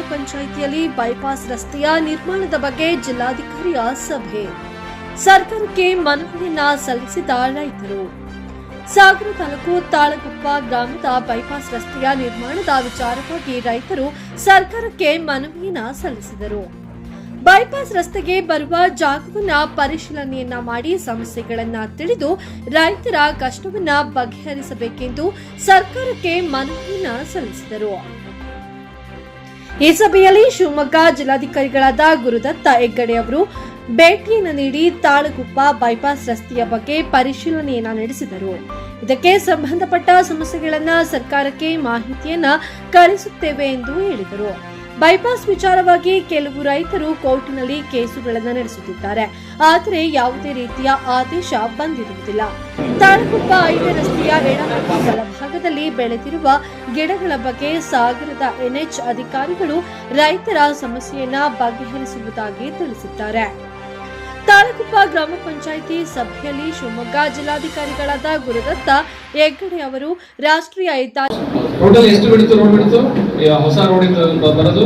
ಪಂಚಾಯಿತಿಯಲ್ಲಿ ಬೈಪಾಸ್ ರಸ್ತೆಯ ನಿರ್ಮಾಣದ ಬಗ್ಗೆ ಜಿಲ್ಲಾಧಿಕಾರಿಯ ಸಭೆ. ಸರ್ಕಾರಕ್ಕೆ ಮನವಿಯನ್ನ ಸಲ್ಲಿಸಿದ ರೈತರು. ಸಾಗರ ತಾಲೂಕು ತಾಳಗುಪ್ಪ ಗ್ರಾಮದ ಬೈಪಾಸ್ ರಸ್ತೆಯ ನಿರ್ಮಾಣದ ವಿಚಾರವಾಗಿ ರೈತರು ಸರ್ಕಾರಕ್ಕೆ ಮನವಿಯನ್ನ ಸಲ್ಲಿಸಿದರು. ಬೈಪಾಸ್ ರಸ್ತೆಗೆ ಬರುವ ಜಾಗವನ್ನ ಪರಿಶೀಲನೆಯನ್ನ ಮಾಡಿ ಸಮಸ್ಯೆಗಳನ್ನ ತಿಳಿದು ರೈತರ ಕಷ್ಟವನ್ನ ಬಗೆಹರಿಸಬೇಕೆಂದು ಸರ್ಕಾರಕ್ಕೆ ಮನವಿಯನ್ನ ಸಲ್ಲಿಸಿದರು. ಈ ಸಭೆಯಲ್ಲಿ ಶಿವಮೊಗ್ಗ ಜಿಲ್ಲಾಧಿಕಾರಿಗಳಾದ ಗುರುದತ್ತ ಹೆಗ್ಗಡೆ ಅವರು ಭೇಟಿಯನ್ನು ನೀಡಿ ತಾಳಗುಪ್ಪ ಬೈಪಾಸ್ ರಸ್ತೆಯ ಬಗ್ಗೆ ಪರಿಶೀಲನೆಯನ್ನ ನಡೆಸಿದರು. ಇದಕ್ಕೆ ಸಂಬಂಧಪಟ್ಟ ಸಮಸ್ಯೆಗಳನ್ನ ಸರ್ಕಾರಕ್ಕೆ ಮಾಹಿತಿಯನ್ನ ಕಳಿಸುತ್ತೇವೆ ಎಂದು ಹೇಳಿದರು. ಬೈಪಾಸ್ ವಿಚಾರವಾಗಿ ಕೆಲವು ರೈತರು ಕೋರ್ಟಿನಲ್ಲಿ ಕೇಸುಗಳನ್ನು ನಡೆಸುತ್ತಿದ್ದಾರೆ. ಆದರೆ ಯಾವುದೇ ರೀತಿಯ ಆದೇಶ ಬಂದಿರುವುದಿಲ್ಲ. ತಾಳಗುಪ್ಪ ಹೈವೇ ರಸ್ತೆಯ ಎಡ ಬಲಭಾಗದಲ್ಲಿ ಬೆಳೆದಿರುವ ಗಿಡಗಳ ಬಗ್ಗೆ ಸಾಗರದ ಎನ್ಎಚ್ ಅಧಿಕಾರಿಗಳು ರೈತರ ಸಮಸ್ಯೆಯನ್ನ ಬಗೆಹರಿಸುವುದಾಗಿ ತಿಳಿಸಿದ್ದಾರೆ. ತಾಳಗುಪ್ಪ ಗ್ರಾಮ ಪಂಚಾಯಿತಿ ಸಭೆಯಲ್ಲಿ ಶಿವಮೊಗ್ಗ ಜಿಲ್ಲಾಧಿಕಾರಿಗಳಾದ ಗುರುದತ್ತ ಹೆಗ್ಗಡೆ ಅವರು ರಾಷ್ಟ್ರೀಯ ಹೊಸ ಬರೋದು?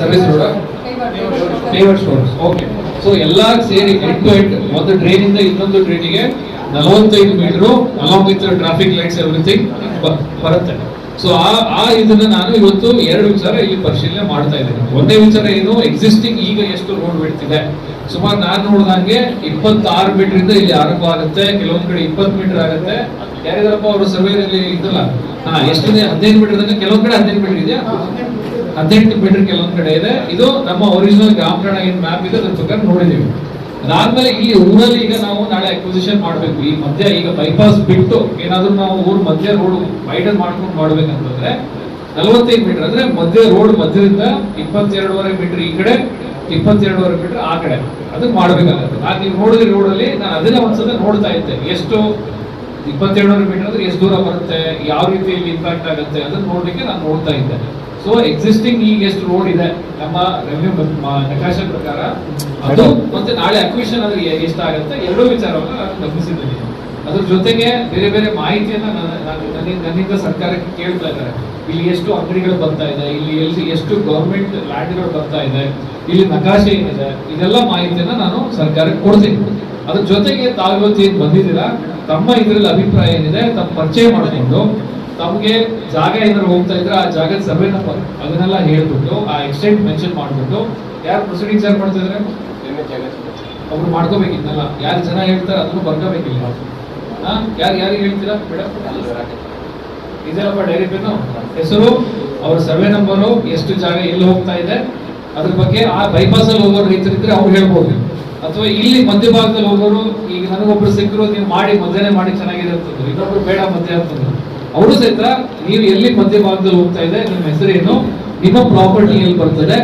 Service road pavers stores okay so ಎಲ್ಲ ಸೇರಿ ಎಂಡ್ ಟು ಎಂಡ್ ಒಂದು ಟ್ರೈನ್ ಇಂದ ಇನ್ನೊಂದು ಡ್ರೈನಿಗೆ ನಲವತ್ತೈದು metre along with traffic lights everything ಬರುತ್ತೆ. ಸೊ ಆ ಆ ಇದನ್ನ ನಾನು ಇವತ್ತು ಎರಡು ವಿಚಾರ ಇಲ್ಲಿ ಪರಿಶೀಲನೆ ಮಾಡ್ತಾ ಇದ್ದೇನೆ. ಒಂದೇ ವಿಚಾರ ಏನು ಎಕ್ಸಿಸ್ಟಿಂಗ್ ಈಗ ಎಷ್ಟು ರೋಡ್ ಬಿಡ್ತಿದೆ ಸುಮಾರು ನಾನು ನೋಡಿದಂಗೆ ಇಪ್ಪತ್ತಾರು ಮೀಟರ್ ಇಂದ ಇಲ್ಲಿ ಆರಂಭ ಆಗುತ್ತೆ, ಕೆಲವೊಂದ್ ಕಡೆ ಇಪ್ಪತ್ತು ಮೀಟರ್ ಆಗುತ್ತೆ. ಯಾರಿದಾರಪ್ಪ ಅವರು ಸರ್ವೇದಲ್ಲಿ ಇದ್ದಲ್ಲ? ಹಾ, ಎಷ್ಟಿದೆ? ಹದಿನೈದು ಮೀಟರ್ ಕೆಲವೊಂದ್ ಕಡೆ ಹದಿನೈದು ಮೀಟರ್ ಇದೆಯಾ? ಹದಿನೆಂಟು ಮೀಟರ್ ಕೆಲವೊಂದು ಕಡೆ ಇದೆ. ಇದು ನಮ್ಮ ಒರಿಜಿನಲ್ ಗ್ರಾಮೀಣ ಏನು ಮ್ಯಾಪ್ ಇದೆ, ಅದ್ರ ಪ್ರಕಾರ ನೋಡಿದ್ದೀವಿ ಅದಾದ್ಮೇಲೆ ಇಲ್ಲಿ ಊರಲ್ಲಿ ಈಗ ನಾವು ನಾಳೆ ಅಕ್ವಿಸಿಷನ್ ಮಾಡಬೇಕು. ಈ ಮಧ್ಯ ಈಗ ಬೈಪಾಸ್ ಬಿಟ್ಟು ಏನಾದರೂ ನಾವು ಊರ್ ಮಧ್ಯ ರೋಡ್ ವೈಡನ್ ಮಾಡ್ಕೊಂಡು ಮಾಡ್ಬೇಕಂತಂದ್ರೆ ನಲವತ್ತೈದು ಮೀಟರ್ ಅಂದ್ರೆ ಮಧ್ಯ ರೋಡ್ ಮಧ್ಯದಿಂದ ಇಪ್ಪತ್ತೆರಡೂವರೆ ಮೀಟರ್ ಈ ಕಡೆ, ಇಪ್ಪತ್ತೆರಡುವರೆ ಮೀಟರ್ ಆ ಕಡೆ. ಅದನ್ನ ಮಾಡ್ಬೇಕಾಗತ್ತೆ. ನಾನು ನೀವು ನೋಡಿದ್ರಿ ರೋಡಲ್ಲಿ ನಾನು ಅದನ್ನ ಒಂದ್ಸಲ ನೋಡ್ತಾ ಇದ್ದೆ. ಎಷ್ಟು ಇಪ್ಪತ್ತೆರಡುವರೆ ಮೀಟರ್ ಅಂದ್ರೆ ಎಷ್ಟು ದೂರ ಬರುತ್ತೆ, ಯಾವ ರೀತಿಯಲ್ಲಿ ಇಂಪ್ಯಾಕ್ಟ್ ಆಗುತ್ತೆ ಅದನ್ನ ನೋಡ್ಲಿಕ್ಕೆ ನಾನು ನೋಡ್ತಾ ಇದ್ದೆ ಸೊ ಎಕ್ಸಿಸ್ಟಿಂಗ್ ಈಗ ಎಷ್ಟು ರೋಡ್ ಇದೆ. ನಮ್ಮ ರೆವಿನ್ಯೂ ನಕಾಶೆ ಪ್ರಕಾರ ಅದು ಮತ್ತೆ ನಾಳೆ ಅಕ್ವಿಷನ್ ಅಂದ್ರೆ ಎ- ಎಷ್ಟಾಗುತ್ತೆ ಎರಡೂ ವಿಚಾರವನ್ನು ನಾನು ಗಮನಿಸಿದ್ದೀನಿ ಅದ್ರ ಜೊತೆಗೆ ಬೇರೆ ಬೇರೆ ಮಾಹಿತಿಯನ್ನ ನನ್ನ- ನಾನು- ನನ್ನಿಂದ ಸರ್ಕಾರಕ್ಕೆ ಕೇಳ್ತಾ ಇದ್ದಾರೆ. ಇಲ್ಲಿ ಎಷ್ಟು ಅಂಗಡಿಗಳು ಬರ್ತಾ ಇದೆ ಇಲ್ಲಿ ಎಲ್ಲಿ ಎಷ್ಟು ಗೌರ್ಮೆಂಟ್ ಲ್ಯಾಂಡ್ಗಳು ಬರ್ತಾ ಇದೆ ಇಲ್ಲಿ ನಕಾಶೆ ಏನಿದೆ ಇದೆಲ್ಲ ಮಾಹಿತಿಯನ್ನ ನಾನು ಸರ್ಕಾರಕ್ಕೆ ಕೊಡ್ತೀನಿ. ಅದ್ರ ಜೊತೆಗೆ ತಾವಿವತ್ತು ಏನು ಬಂದಿದ್ದೀರಾ ತಮ್ಮ ಇದ್ರಲ್ಲಿ ಅಭಿಪ್ರಾಯ ಏನಿದೆ ತಮ್ಮ ಪರಿಚಯ ಮಾಡಿಕೊಂಡು ತಮಗೆ ಜಾಗ ಏನಾದ್ರು ಹೋಗ್ತಾ ಇದ್ರೆ ಆ ಜಾಗದ ಸರ್ವೆ ನಂಬರ್ ಅದನ್ನೆಲ್ಲ ಹೇಳ್ಬಿಟ್ಟು, ಆ ಎಕ್ಸ್ಟೆಂಟ್ ಮೆನ್ಷನ್ ಮಾಡ್ಬಿಟ್ಟು, ಯಾರು ಪ್ರೊಸೀಡಿಂಗ್ಸ್ ಯಾರು ಮಾಡ್ತಾ ಇದ್ರೆ? ಅವ್ರು ಮಾಡ್ಕೋಬೇಕು ಯಾರು ಜನ ಹೇಳ್ತಾರೆ ಅದನ್ನು ಬರ್ಕೋಬೇಕಿಲ್ಲ. ಯಾರು ಯಾರಿಗೆ ಹೇಳ್ತೀರಾ? ಮೇಡಮ್? ಇದೆಲ್ಲಪ್ಪ ಡೈರಿ ಪೆನ್ನು ಹೆಸರು, ಅವ್ರ ಸರ್ವೆ ನಂಬರು ಎಷ್ಟು ಜಾಗ ಎಲ್ಲಿ ಹೋಗ್ತಾ ಇದೆ, ಅದ್ರ ಬಗ್ಗೆ ಆ ಬೈಪಾಸ್ ಅಲ್ಲಿ ಹೋಗೋರು ರೈತರಿದ್ರೆ ಅವ್ರು ಹೇಳ್ಬೋದು. ಅಥವಾ ಇಲ್ಲಿ ಮಧ್ಯಭಾಗದಲ್ಲಿ ಹೋಗೋರು, ಈಗ ನನಗೊಬ್ರು ಸಿಕ್ಕರು ನೀವು ಮಾಡಿ ಮಧ್ಯಾಹ್ನ ಮಾಡಿ ಚೆನ್ನಾಗಿದೆ ಅಂತಂದ್ರು ಇನ್ನೊಬ್ರು ಬೇಡ ಮಧ್ಯ ಅಂತಂದ್ರು ಅವರು ಸಹಿತ ನೀವು ಎಲ್ಲಿ ಮಧ್ಯಭಾಗದಲ್ಲಿ ಹೋಗ್ತಾ ಇದೆ, ನಿಮ್ಮ ಹೆಸರೇನು, ನಿಮ್ಮ ಪ್ರಾಪರ್ಟಿ ಎಲ್ಲಿ ಬರ್ತದೆ,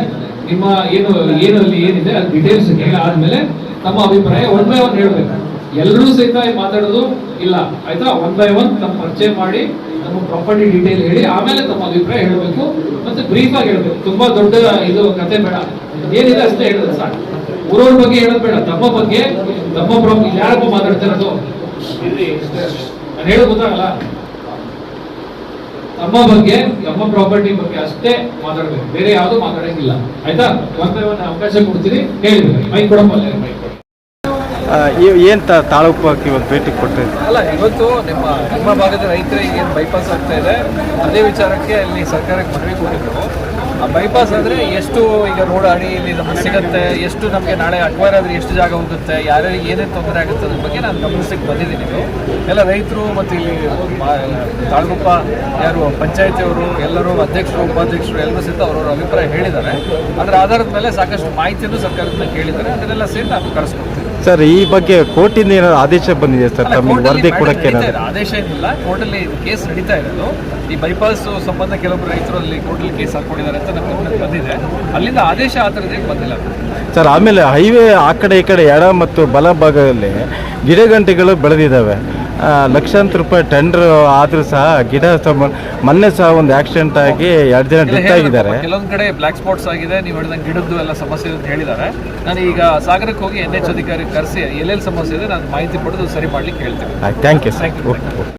ನಿಮ್ಮ ಏನು ಏನು ಅಲ್ಲಿ ಏನಿದೆ, ಅದು ಡೀಟೇಲ್ಸ್ ಆದ್ಮೇಲೆ ತಮ್ಮ ಅಭಿಪ್ರಾಯ ಒನ್ ಬೈ ಒನ್ ಹೇಳ್ಬೇಕು. ಎಲ್ಲರೂ ಸಹಿತ ಮಾತಾಡೋದು ಇಲ್ಲ, ಆಯ್ತಾ? ಒನ್ ಬೈ ಒನ್ ತಮ್ಮ ಪರಿಚಯ ಮಾಡಿ ನಮ್ಮ ಪ್ರಾಪರ್ಟಿ ಡೀಟೇಲ್ ಹೇಳಿ, ಆಮೇಲೆ ತಮ್ಮ ಅಭಿಪ್ರಾಯ ಹೇಳಬೇಕು ಮತ್ತೆ ಬ್ರೀಫ್ ಆಗಿ ಹೇಳ್ಬೇಕು. ತುಂಬಾ ದೊಡ್ಡ ಇದು ಕತೆ ಬೇಡ. ಏನಿದೆ ಅಷ್ಟೇ ಹೇಳಿದ್ರೆ ಸಾಕು. ಊರವ್ರ ಬಗ್ಗೆ ಹೇಳೋದು ಬೇಡ. ತಮ್ಮ ಬಗ್ಗೆ, ತಮ್ಮ ಪ್ರಾಪರ್ಟಿ ಯಾರಪ್ಪ ಮಾತಾಡ್ತಿರೋದು ನಾನು ಹೇಳೋದು ಗೊತ್ತಾಗಲ್ಲ. ತಮ್ಮ ಬಗ್ಗೆ ತಮ್ಮ ಪ್ರಾಪರ್ಟಿ ಬಗ್ಗೆ ಅಷ್ಟೇ ಮಾತಾಡಬೇಕು. ಬೇರೆ ಯಾವ್ದು ಮಾತಾಡಂಗಿಲ್ಲ. ಆಯ್ತಾ? ಒನ್ ಬೈ ಒನ್ ಅವಕಾಶ ಕೊಡ್ತೀನಿ ಹೇಳಿದ್ರಿ ಮೈಕ್ ಕೊಡಪ್ಪ ಅಲ್ಲೇ ಮೈಕ್ ಕೊಡಿ. ಏನು ತಾಲೂಕು ಇವತ್ತು ಭೇಟಿ ಕೊಟ್ಟಿದೆ ಅಲ್ಲ ಇವತ್ತು ನಿಮ್ಮ ನಿಮ್ಮ ಭಾಗದ ರೈತರಿಗೆ ಏನು ಬೈಪಾಸ್ ಆಗ್ತಾ ಇದೆ ಅದೇ ವಿಚಾರಕ್ಕೆ ಅಲ್ಲಿ ಸರ್ಕಾರಕ್ಕೆ ಮನವಿ ಕೊಟ್ಟಿದ್ರು ಆ ಬೈಪಾಸ್ ಅಂದರೆ ಎಷ್ಟು ಈಗ ರೋಡ್ ನಮಗೆ ಸಿಗುತ್ತೆ, ಎಷ್ಟು ನಮಗೆ ನಾಳೆ ಅಕ್ವೈರ್ ಆದರೆ ಎಷ್ಟು ಜಾಗ ಹೋಗುತ್ತೆ, ಯಾರ್ಯಾರಿಗೆ ಏನೇನು ತೊಂದರೆ ಆಗುತ್ತೆ ಅದ್ರ ಬಗ್ಗೆ ನಾನು ಗಮನಿಸಕ್ಕೆ ಬಂದಿದ್ದೀನಿ ಎಲ್ಲ ರೈತರು ಮತ್ತು ಇಲ್ಲಿ ತಾಳ್ಗುಪ್ಪ ಯಾರು ಪಂಚಾಯತಿಯವರು, ಎಲ್ಲರೂ ಅಧ್ಯಕ್ಷರು, ಉಪಾಧ್ಯಕ್ಷರು, ಎಲ್ಲರೂ ಸಹಿತ ಅವರವರ ಅಭಿಪ್ರಾಯ ಹೇಳಿದ್ದಾರೆ. ಅದರ ಆಧಾರದ ಮೇಲೆ ಸಾಕಷ್ಟು ಮಾಹಿತಿಯನ್ನು ಸರ್ಕಾರದಿಂದ ಕೇಳಿದ್ದಾರೆ. ಅದನ್ನೆಲ್ಲ ಸೇರಿ ನಾನು ಕಳಿಸ್ಕೊಡ್ತೀನಿ ಸರ್ ಈ ಬಗ್ಗೆ ಕೋರ್ಟಿಂದ ಏನಾದ್ರು ಆದೇಶ ಬಂದಿದೆ ಸರ್? ತಮ್ಮ ತಮಗೆ ವರದಿ ಕೊಡಕ್ಕೆ ಏನಾದ್ರು. ಆದೇಶ ಏನಿಲ್ಲ. ಕೋರ್ಟಲ್ಲಿ ಕೇಸ್ ನಡೀತಾ ಇರೋದು. ಈ ಬೈಪಾಸ್ ಸಂಬಂಧ ಕೆಲವೊಬ್ಬರು ರೈತರು ಅಲ್ಲಿ ಕೋರ್ಟಲ್ಲಿ ಕೇಸ್ ಹಾಕೊಂಡಿದ್ದಾರೆ ಅಂತ ನಮ್ಮ ಗಮನಕ್ಕೆ ಬಂದಿದೆ. ಅಲ್ಲಿಂದ ಆದೇಶ ಆ ಥರದ್ದೇನು ಬಂದಿಲ್ಲ. ಸರ್ ಆಮೇಲೆ ಹೈವೇ ಆ ಕಡೆ ಈ ಕಡೆ ಎಡ ಮತ್ತು ಬಲ ಭಾಗದಲ್ಲಿ ಗಿಡಗಂಟೆಗಳು ಬೆಳೆದಿದ್ದಾವೆ. ಲಕ್ಷಾಂತರ ರೂಪಾಯಿ ಟೆಂಡರ್ ಆದರೂ ಸಹ ಗಿಡ ಮೊನ್ನೆ ಸಹ ಒಂದು ಆಕ್ಸಿಡೆಂಟ್ ಆಗಿ ಎರಡು ಜನ ಡೆತ್ ಆಗಿದ್ದಾರೆ. ಕೆಲವೊಂದು ಕಡೆ ಬ್ಲಾಕ್ ಸ್ಪಾಟ್ಸ್ ಆಗಿದೆ ನೀವು ಹೇಳಿದಂಗೆ ಗಿಡದ್ದು ಎಲ್ಲ ಸಮಸ್ಯೆ ಅಂತ ಹೇಳಿದ್ದಾರೆ. ನಾನು ಈಗ ಸಾಗರಕ್ಕೆ ಹೋಗಿ ಎನ್ ಎಚ್ ಅಧಿಕಾರಿ ಕರೆಸಿ ಎಲ್ಲೆಲ್ಲಿ ಸಮಸ್ಯೆ ಇದೆ ನಾನು ಮಾಹಿತಿ ಪಡೆದು ಸರಿ ಮಾಡ್ಲಿಕ್ಕೆ ಹೇಳ್ತೀನಿ. Thank you sir okay